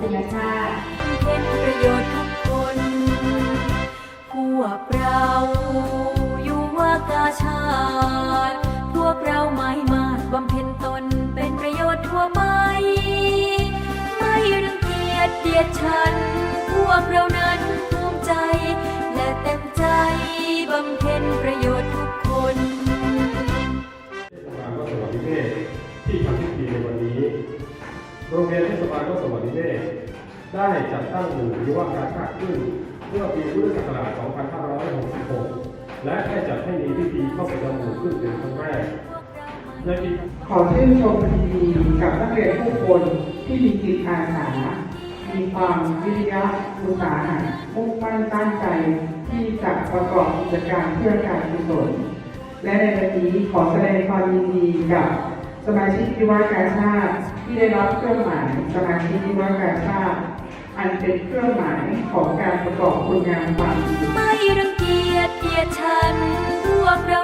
ตินชาติเป็นประโยชน์ทุกคน พวกเราอยู่ว่ากาชาติ พวกเราไม่มาบำเพ็ญตนเป็นประโยชน์ทั่วไป ไม่รังเกียจเดียดฉัน พวกเรานั้นภูมิใจ และเต็มใจบำเพ็ญประโยชน์ โรงเรียนเทศบาลวัดสวัสดิเวศได้จัดตั้งหมู่ยุวการชาติขึ้นเมื่อปีพุทธศักราช 2566 และได้จัดให้มีพิธีเข้าไประจำหมู่ขึ้นเป็นครั้งแรกในปีขอชื่นชมยินดีกับนักเรียนทุกคนที่มีจิตอาสา มีความวิริยะอุตสาหะมุ่งมั่นตั้งใจที่จะประกอบกิจการเพื่อการกุศลและในวันนี้ขอแสดงความยินดีกับ สมาชิกที่ว่าการชาติที่ได้รับเครื่องหมายสมาชิกที่ว่าการชาติอันเป็นเครื่องหมายของการประกอบคุณงามความดีไม่รังเกียจเกียดฉันพวกเรา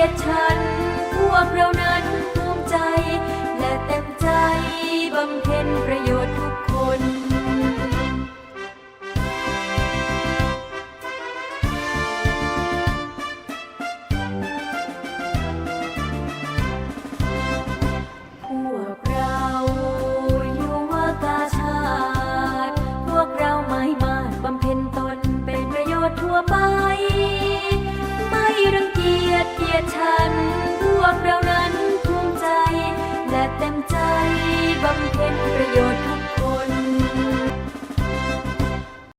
ยจเดียดฉัน